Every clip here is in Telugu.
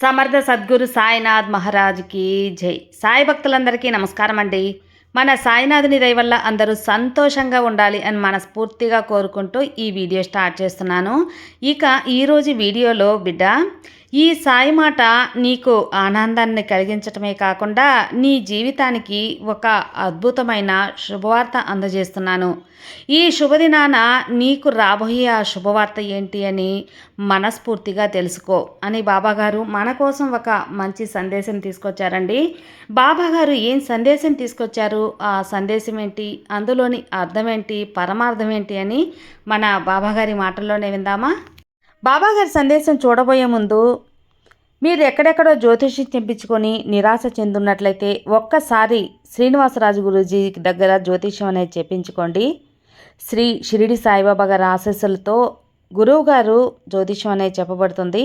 సమర్థ సద్గురు సాయినాథ్ మహారాజ్కి జై. సాయి భక్తులందరికీ నమస్కారం అండి. మన సాయినాథుని దయ వల్ల అందరూ సంతోషంగా ఉండాలి అని మనస్ఫూర్తిగా కోరుకుంటూ ఈ వీడియో స్టార్ట్ చేస్తున్నాను. ఇక ఈరోజు వీడియోలో బిడ్డ ఈ సాయి మాట నీకు ఆనందాన్ని కలిగించటమే కాకుండా నీ జీవితానికి ఒక అద్భుతమైన శుభవార్త అందజేస్తున్నాను. ఈ శుభదినాన నీకు రాబోయే ఆ శుభవార్త ఏంటి అని మనస్ఫూర్తిగా తెలుసుకో అని బాబాగారు మన కోసం ఒక మంచి సందేశం తీసుకొచ్చారండి. బాబాగారు ఏం సందేశం తీసుకొచ్చారు? ఆ సందేశం ఏంటి? అందులోని అర్థం ఏంటి పరమార్థం ఏంటి అని మన బాబాగారి మాటల్లోనే విందామా? బాబాగారి సందేశం చూడబోయే ముందు మీరు ఎక్కడెక్కడో జ్యోతిషి తెప్పించుకొని నిరాశ చెందున్నట్లయితే ఒక్కసారి శ్రీనివాసరాజు గురూజీ దగ్గర జ్యోతిష్యం అనేది చెప్పించుకోండి. శ్రీ షిరిడి సాయిబాబా గారి ఆశస్సులతో గురువు గారు జ్యోతిష్యం అనేది చెప్పబడుతుంది.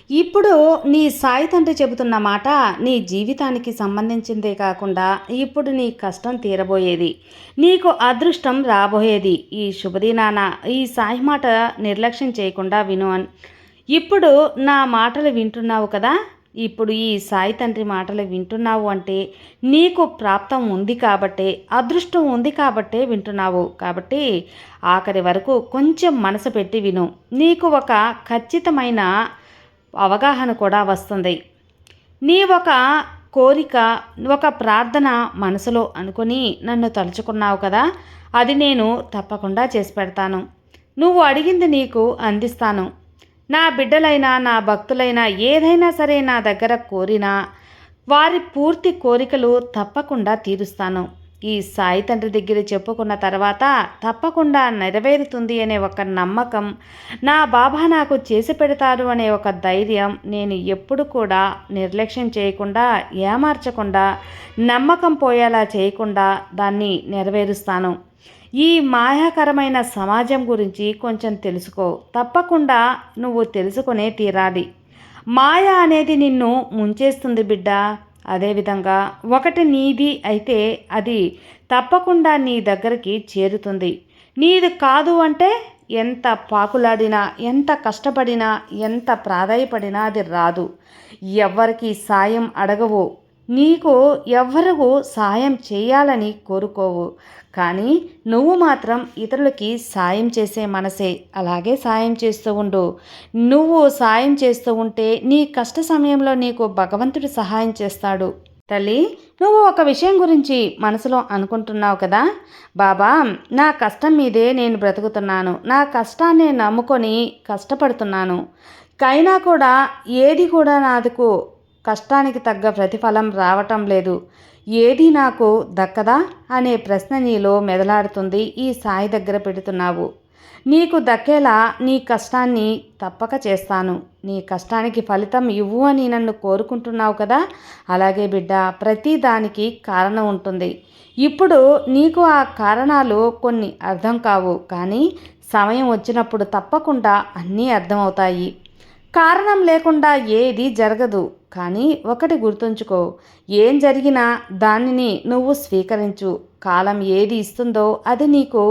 ఇప్పుడు నీ సాయి తండ్రి చెబుతున్న మాట నీ జీవితానికి సంబంధించిందే కాకుండా ఇప్పుడు నీ కష్టం తీరబోయేది. నీకు అదృష్టం రాబోయేది. ఈ శుభదినాన ఈ సాయి మాట నిర్లక్ష్యం చేయకుండా విను అని. ఇప్పుడు నా మాటలు వింటున్నావు కదా? ఇప్పుడు ఈ సాయి తండ్రి మాటలు వింటున్నావు అంటే నీకు ప్రాప్తం ఉంది కాబట్టే అదృష్టం ఉంది కాబట్టే వింటున్నావు. కాబట్టి ఆఖరి వరకు కొంచెం మనసు పెట్టి విను. నీకు ఒక ఖచ్చితమైన అవగాహన కూడా వస్తుంది. నీ ఒక కోరిక ఒక ప్రార్థన మనసులో అనుకుని నన్ను తలుచుకున్నావు కదా అది నేను తప్పకుండా చేసి పెడతాను. నువ్వు అడిగింది నీకు అందిస్తాను. నా బిడ్డలైనా నా భక్తులైనా ఏదైనా సరే నా దగ్గర కోరినా వారి పూర్తి కోరికలు తప్పకుండా తీరుస్తాను. ఈ సాయి తండ్రి దగ్గర చెప్పుకున్న తర్వాత తప్పకుండా నెరవేరుతుంది అనే ఒక నమ్మకం నా బాబా నాకు చేసి పెడతారు అనే ఒక ధైర్యం నేను ఎప్పుడు కూడా నిర్లక్ష్యం చేయకుండా ఏమార్చకుండా నమ్మకం పోయేలా చేయకుండా దాన్ని నెరవేరుస్తాను. ఈ మాయాకరమైన సమాజం గురించి కొంచెం తెలుసుకో. తప్పకుండా నువ్వు తెలుసుకునే తీరాలి. మాయ అనేది నిన్ను ముంచేస్తుంది బిడ్డ. అదేవిధంగా ఒకటి నీది అయితే అది తప్పకుండా నీ దగ్గరికి చేరుతుంది. నీది కాదు అంటే ఎంత పాకులాడినా ఎంత కష్టపడినా ఎంత ప్రాధాయపడినా అది రాదు. ఎవరికి సాయం అడగవు. నీకు ఎవ్వరు సాయం చేయాలని కోరుకోవు. కానీ నువ్వు మాత్రం ఇతరులకి సాయం చేసే మనసే. అలాగే సాయం చేస్తూ ఉండు. నువ్వు సాయం చేస్తూ ఉంటే నీ కష్ట సమయంలో నీకు భగవంతుడు సహాయం చేస్తాడు. తల్లి నువ్వు ఒక విషయం గురించి మనసులో అనుకుంటున్నావు కదా? బాబా నా కష్టం మీదే నేను బ్రతుకుతున్నాను. నా కష్టాన్ని నమ్ముకొని కష్టపడుతున్నాను. కైనా కూడా ఏది కూడా నాదుకు కష్టానికి తగ్గ ప్రతిఫలం రావటం లేదు. ఏది నాకు దక్కదా? అనే ప్రశ్న నీలో మెదలాడుతుంది ఈ సాయి దగ్గర పెడుతున్నావు. నీకు దక్కేలా నీ కష్టాన్ని తప్పక చేస్తాను. నీ కష్టానికి ఫలితం ఇవ్వు అని నన్ను కోరుకుంటున్నావు కదా? అలాగే బిడ్డ ప్రతి దానికి కారణం ఉంటుంది. ఇప్పుడు నీకు ఆ కారణాలు కొన్ని అర్థం కావు. కానీ సమయం వచ్చినప్పుడు తప్పకుండా అన్నీ అర్థమవుతాయి. కారణం లేకుండా ఏది జరగదు. కానీ ఒకటి గుర్తుంచుకో ఏం జరిగినా దానిని నువ్వు స్వీకరించు. కాలం ఏది ఇస్తుందో అది నీకు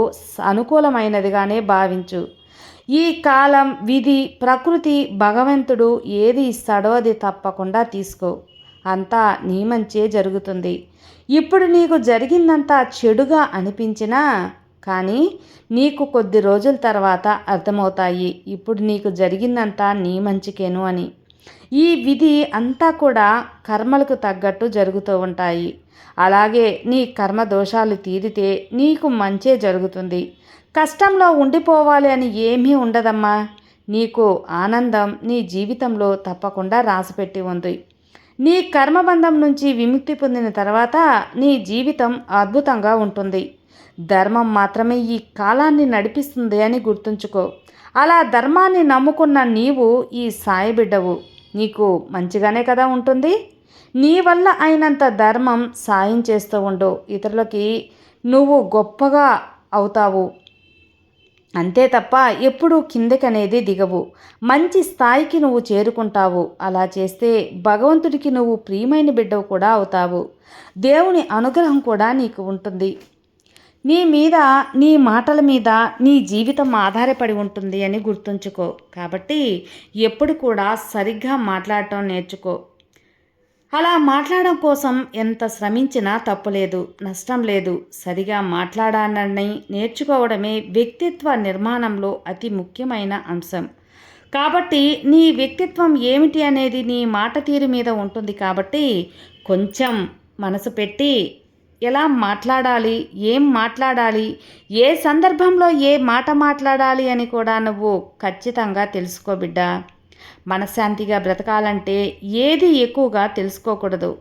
అనుకూలమైనదిగానే భావించు. ఈ కాలం విధి ప్రకృతి భగవంతుడు ఏది ఇస్తాడో అది తప్పకుండా తీసుకో. అంతా నీ మంచే జరుగుతుంది. ఇప్పుడు నీకు జరిగిందంతా చెడుగా అనిపించినా కానీ నీకు కొద్ది రోజుల తర్వాత అర్థమవుతాయి. ఇప్పుడు నీకు జరిగిందంతా నీ మంచికేను అని. ఈ విధి అంతా కూడా కర్మలకు తగ్గట్టు జరుగుతూ ఉంటాయి. అలాగే నీ కర్మ దోషాలు తీరితే నీకు మంచే జరుగుతుంది. కష్టంలో ఉండిపోవాలి అని ఏమీ ఉండదమ్మా. నీకు ఆనందం నీ జీవితంలో తప్పకుండా రాసిపెట్టి ఉంది. నీ కర్మబంధం నుంచి విముక్తి పొందిన తర్వాత నీ జీవితం అద్భుతంగా ఉంటుంది. ధర్మం మాత్రమే ఈ కాలాన్ని నడిపిస్తుంది అని గుర్తుంచుకో. అలా ధర్మాన్ని నమ్ముకున్న నీవు ఈ సాయి బిడ్డవు. నీకు మంచిగానే కదా ఉంటుంది? నీ వల్ల అయినంత ధర్మం సాయం చేస్తూ ఉండు. ఇతరులకి నువ్వు గొప్పగా అవుతావు. అంతే తప్ప ఎప్పుడూ కిందకనేది దిగవు. మంచి స్థాయికి నువ్వు చేరుకుంటావు. అలా చేస్తే భగవంతుడికి నువ్వు ప్రియమైన బిడ్డవు కూడా అవుతావు. దేవుని అనుగ్రహం కూడా నీకు ఉంటుంది. నీ మీద నీ మాటల మీద నీ జీవితం ఆధారపడి ఉంటుంది అని గుర్తుంచుకో. కాబట్టి ఎప్పుడు కూడా సరిగ్గా మాట్లాడటం నేర్చుకో. అలా మాట్లాడడం కోసం ఎంత శ్రమించినా తప్పులేదు నష్టం లేదు. సరిగా మాట్లాడాలని నేర్చుకోవడమే వ్యక్తిత్వ నిర్మాణంలో అతి ముఖ్యమైన అంశం. కాబట్టి నీ వ్యక్తిత్వం ఏమిటి అనేది నీ మాట తీరు మీద ఉంటుంది కాబట్టి కొంచెం మనసు పెట్టి ఎలా మాట్లాడాలి? ఏం మాట్లాడాలి? ఏ సందర్భంలో ఏ మాట మాట్లాడాలి అని కూడా నువ్వు ఖచ్చితంగా తెలుసుకో బిడ్డ. మనశ్శాంతిగా బ్రతకాలంటే ఏది ఎక్కువగా తెలుసుకోకూడదు.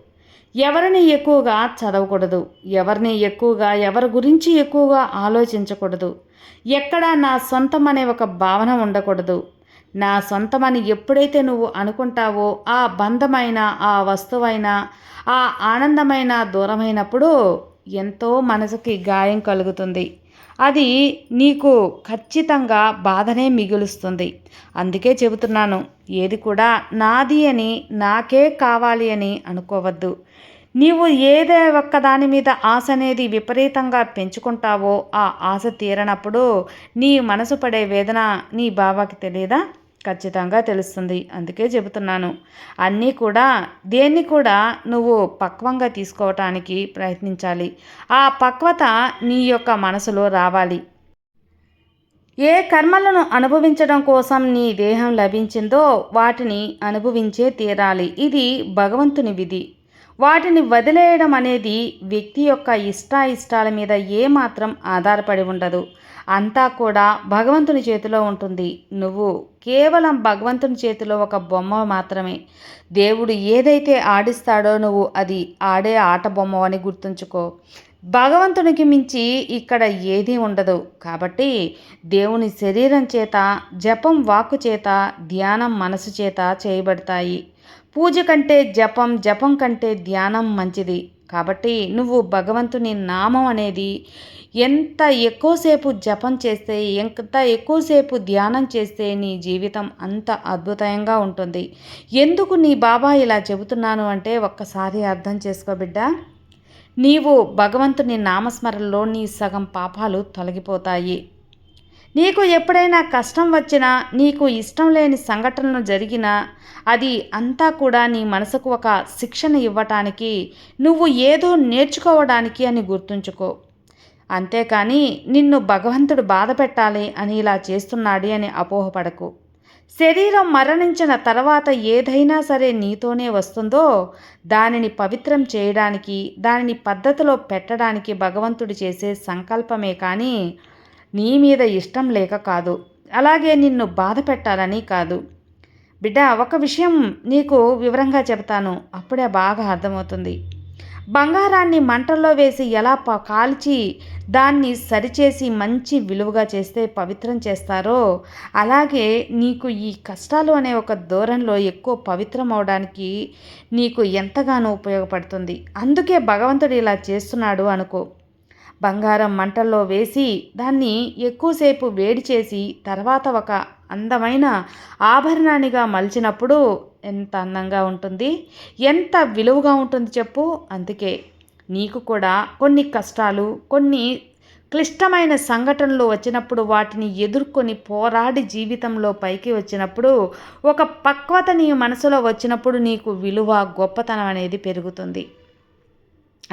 ఎవరిని ఎక్కువగా చదవకూడదు. ఎవరిని ఎక్కువగా ఎవరి గురించి ఎక్కువగా ఆలోచించకూడదు. ఎక్కడా నా సొంతం అనే ఒక భావన ఉండకూడదు. నా సొంతమని ఎప్పుడైతే నువ్వు అనుకుంటావో ఆ బంధమైన ఆ వస్తువైన ఆ ఆనందమైన దూరమైనప్పుడు ఎంతో మనసుకి గాయం కలుగుతుంది. అది నీకు ఖచ్చితంగా బాధనే మిగులుస్తుంది. అందుకే చెబుతున్నాను ఏది కూడా నాది అని నాకే కావాలి అని అనుకోవద్దు. నీవు ఏదే ఒక్క దాని మీద ఆశ అనేది విపరీతంగా పెంచుకుంటావో ఆ ఆశ తీరనప్పుడు నీ మనసు పడే వేదన నీ బాబాకి తెలియదా? ఖచ్చితంగా తెలుస్తుంది. అందుకే చెబుతున్నాను. అన్నీ కూడా దేన్ని కూడా నువ్వు పక్వంగా తీసుకోవటానికి ప్రయత్నించాలి. ఆ పక్వత నీ యొక్క మనసులో రావాలి. ఏ కర్మలను అనుభవించడం కోసం నీ దేహం లభించిందో వాటిని అనుభవించే తీరాలి. ఇది భగవంతుని విధి. వాటిని వదిలేయడం అనేది వ్యక్తి యొక్క ఇష్టాయిష్టాల మీద ఏమాత్రం ఆధారపడి ఉండదు. అంతా కూడా భగవంతుని చేతిలో ఉంటుంది. నువ్వు కేవలం భగవంతుని చేతిలో ఒక బొమ్మ మాత్రమే. దేవుడు ఏదైతే ఆడిస్తాడో నువ్వు అది ఆడే ఆట బొమ్మ అని గుర్తుంచుకో. భగవంతునికి మించి ఇక్కడ ఏదీ ఉండదు. కాబట్టి దేవుని శరీరం చేత జపం వాక్కు చేత ధ్యానం మనసు చేత చేయబడతాయి. పూజ కంటే జపం జపం కంటే ధ్యానం మంచిది. కాబట్టి నువ్వు భగవంతుని నామం అనేది ఎంత ఎక్కువసేపు జపం చేస్తే ఎంత ఎక్కువసేపు ధ్యానం చేస్తే నీ జీవితం అంత అద్భుతంగా ఉంటుంది. ఎందుకు నీ బాబా ఇలా చెబుతున్నాను అంటే ఒక్కసారి అర్థం చేసుకో బిడ్డ. నీవు భగవంతుని నామస్మరణలో నీ సగం పాపాలు తొలగిపోతాయి. నీకు ఎప్పుడైనా కష్టం వచ్చినా నీకు ఇష్టం లేని సంఘటనలు జరిగినా అది అంతా కూడా నీ మనసుకు ఒక శిక్షణ ఇవ్వటానికి నువ్వు ఏదో నేర్చుకోవడానికి అని గుర్తుంచుకో. అంతేకాని నిన్ను భగవంతుడు బాధ పెట్టాలి అని ఇలా చేస్తున్నాడు అని అపోహపడకు. శరీరం మరణించిన తర్వాత ఏదైనా సరే నీతోనే వస్తుందో దానిని పవిత్రం చేయడానికి దానిని పద్ధతిలో పెట్టడానికి భగవంతుడు చేసే సంకల్పమే కానీ నీ మీద ఇష్టం లేక కాదు. అలాగే నిన్ను బాధ పెట్టాలని కాదు. బిడ్డ ఒక విషయం నీకు వివరంగా చెబుతాను. అప్పుడే బాగా అర్థమవుతుంది. బంగారాన్ని మంటల్లో వేసి ఎలా ప కాల్చి దాన్ని సరిచేసి మంచి విలువగా చేస్తే పవిత్రం చేస్తారో అలాగే నీకు ఈ కష్టాలు అనే ఒక దూరంలో ఎక్కువ పవిత్రం అవడానికి నీకు ఎంతగానో ఉపయోగపడుతుంది. అందుకే భగవంతుడు ఇలా చేస్తున్నాడు అనుకో. బంగారం మంటల్లో వేసి దాన్ని ఎక్కువసేపు వేడి చేసి తర్వాత ఒక అందమైన ఆభరణానిగా మలిచినప్పుడు ఎంత అందంగా ఉంటుంది ఎంత విలువగా ఉంటుంది చెప్పు. అందుకే నీకు కూడా కొన్ని కష్టాలు కొన్ని క్లిష్టమైన సంఘటనలు వచ్చినప్పుడు వాటిని ఎదుర్కొని పోరాడి జీవితంలో పైకి వచ్చినప్పుడు ఒక పక్వత నీ మనసులో వచ్చినప్పుడు నీకు విలువ గొప్పతనం అనేది పెరుగుతుంది.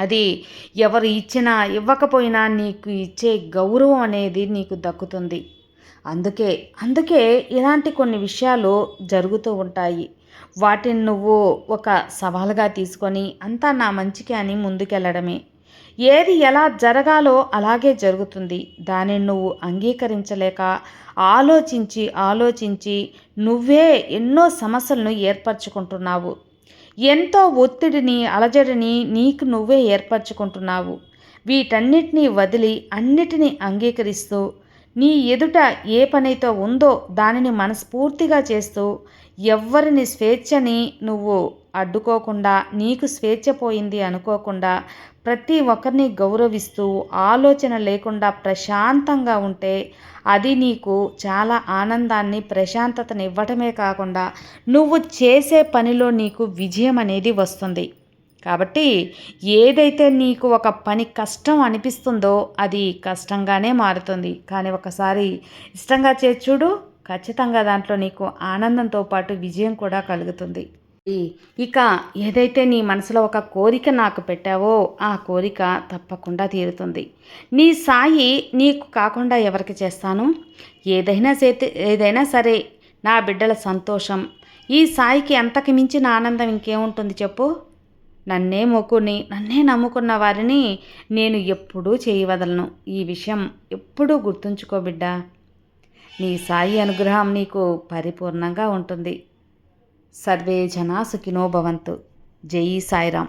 అది ఎవరు ఇచ్చినా ఇవ్వకపోయినా నీకు ఇచ్చే గౌరవం అనేది నీకు దక్కుతుంది. అందుకే అందుకే ఇలాంటి కొన్ని విషయాలు జరుగుతూ ఉంటాయి. వాటిని నువ్వు ఒక సవాలుగా తీసుకొని అంతా నా మంచికి అని ముందుకెళ్ళడమే ఏది ఎలా జరగాలో అలాగే జరుగుతుంది. దానిని నువ్వు అంగీకరించలేక ఆలోచించి ఆలోచించి నువ్వే ఎన్నో సమస్యలను ఏర్పరచుకుంటున్నావు. ఎంతో ఒత్తిడిని అలజడిని నీకు నువ్వే ఏర్పరచుకుంటున్నావు. వీటన్నిటినీ వదిలి అన్నిటినీ అంగీకరిస్తూ నీ ఎదుట ఏ పనైతే ఉందో దానిని మనస్ఫూర్తిగా చేస్తూ ఎవ్వరిని స్వేచ్ఛని నువ్వు అడ్డుకోకుండా నీకు స్వేచ్ఛ పోయింది అనుకోకుండా ప్రతి ఒక్కరిని గౌరవిస్తూ ఆలోచన లేకుండా ప్రశాంతంగా ఉంటే అది నీకు చాలా ఆనందాన్ని ప్రశాంతతని ఇవ్వటమే కాకుండా నువ్వు చేసే పనిలో నీకు విజయం అనేది వస్తుంది. కాబట్టి ఏదైతే నీకు ఒక పని కష్టం అనిపిస్తుందో అది కష్టంగానే మారుతుంది. కానీ ఒకసారి ఇష్టంగా చేర్చుడు ఖచ్చితంగా దాంట్లో నీకు ఆనందంతో పాటు విజయం కూడా కలుగుతుంది. ఇక ఏదైతే నీ మనసులో ఒక కోరిక నాకు పెట్టావో ఆ కోరిక తప్పకుండా తీరుతుంది. నీ సాయి నీకు కాకుండా ఎవరికి చేస్తాను? ఏదైనా చేతి ఏదైనా సరే నా బిడ్డల సంతోషం. ఈ సాయికి అంతకు మించిన ఆనందం ఇంకేముంటుంది చెప్పు? నన్నే మొక్కుని నన్నే నమ్ముకున్న వారిని నేను ఎప్పుడూ చేయవదలను. ఈ విషయం ఎప్పుడూ గుర్తుంచుకో బిడ్డా. నీ సాయి అనుగ్రహం నీకు పరిపూర్ణంగా ఉంటుంది. సర్వే జనా సుఖినో భవంతు. జై సాయిరామ్.